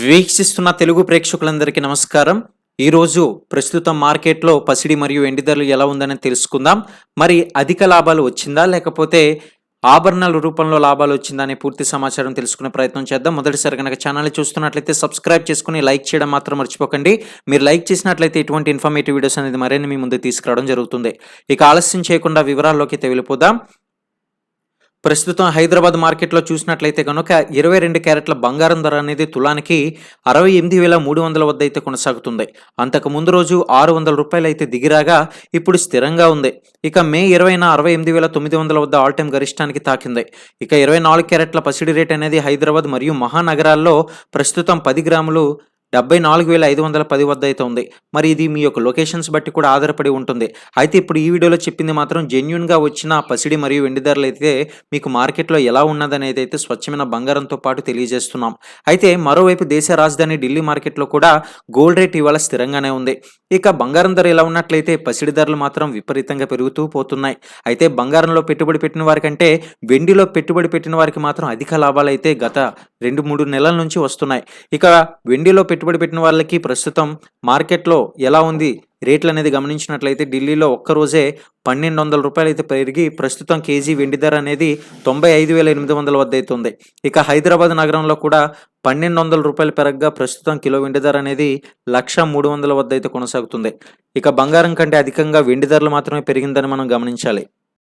వీక్షిస్తున్న తెలుగు ప్రేక్షకులందరికీ నమస్కారం. ఈరోజు ప్రస్తుతం మార్కెట్లో పసిడి మరియు ఎండి ధరలు ఎలా ఉందని తెలుసుకుందాం. మరి అధిక లాభాలు వచ్చిందా? లేకపోతే ఆభరణాల రూపంలో లాభాలు వచ్చిందా అనే పూర్తి సమాచారం తెలుసుకునే ప్రయత్నం చేద్దాం. మొదటిసారి కనుక ఛానల్ చూస్తున్నట్లయితే సబ్స్క్రైబ్ చేసుకుని లైక్ చేయడం మాత్రం మర్చిపోకండి. మీరు లైక్ చేసినట్లయితే ఇటువంటి ఇన్ఫర్మేటివ్ వీడియోస్ అనేది మరిన్ని మీ ముందు తీసుకురావడం జరుగుతుంది. ఇక ఆలస్యం చేయకుండా వివరాల్లోకి తెలిపోదాం వెళ్ళిపోదాం. ప్రస్తుతం హైదరాబాద్ మార్కెట్లో చూసినట్లయితే కనుక ఇరవై రెండు క్యారెట్ల బంగారం ధర అనేది తులానికి అరవై ఎనిమిది వేల మూడు వందల వద్ద అయితే కొనసాగుతుంది. అంతకు ముందు రోజు ఆరు వందల రూపాయలు అయితే దిగిరాగా ఇప్పుడు స్థిరంగా ఉంది. ఇక మే ఇరవైన అరవై ఎనిమిది వేల తొమ్మిది వందల వద్ద ఆల్ టైమ్ గరిష్టానికి తాకింది. ఇక ఇరవై నాలుగు క్యారెట్ల పసిడి రేట్ అనేది హైదరాబాద్ మరియు మహానగరాల్లో ప్రస్తుతం పది గ్రాములు డెబ్బై నాలుగు వేల ఐదు వందల పది వద్ద అయితే ఉంది. మరి ఇది మీ యొక్క లొకేషన్స్ బట్టి కూడా ఆధారపడి ఉంటుంది. అయితే ఇప్పుడు ఈ వీడియోలో చెప్పింది మాత్రం జెన్యున్గా వచ్చిన పసిడి మరియు వెండి ధరలు అయితే మీకు మార్కెట్లో ఎలా ఉన్నదనేది అయితే స్వచ్ఛమైన బంగారంతో పాటు తెలియజేస్తున్నాం. అయితే మరోవైపు దేశ రాజధాని ఢిల్లీ మార్కెట్లో కూడా గోల్డ్ రేట్ ఇవాళ స్థిరంగానే ఉంది. ఇక బంగారం ధర ఎలా ఉన్నట్లయితే పసిడి ధరలు మాత్రం విపరీతంగా పెరుగుతూ పోతున్నాయి. అయితే బంగారంలో పెట్టుబడి పెట్టిన వారికంటే వెండిలో పెట్టుబడి పెట్టిన వారికి మాత్రం అధిక లాభాలు అయితే గత రెండు మూడు నెలల నుంచి వస్తున్నాయి. ఇక వెండిలో పెట్టుబడి పెట్టుబడి పెట్టిన వాళ్ళకి ప్రస్తుతం మార్కెట్లో ఎలా ఉంది రేట్లు అనేది గమనించినట్లయితే ఢిల్లీలో ఒక్క రోజే పన్నెండు వందల రూపాయలు అయితే పెరిగి ప్రస్తుతం కేజీ వెండి ధర అనేది తొంభై ఐదు వేల ఎనిమిది వందల వద్ద అయితే ఉంది. ఇక హైదరాబాద్ నగరంలో కూడా పన్నెండు వందల రూపాయలు పెరగగా ప్రస్తుతం కిలో వెండి ధర అనేది లక్ష మూడు వందల వద్ద అయితే కొనసాగుతుంది. ఇక బంగారం కంటే అధికంగా వెండి ధరలు మాత్రమే పెరిగిందని మనం గమనించాలి.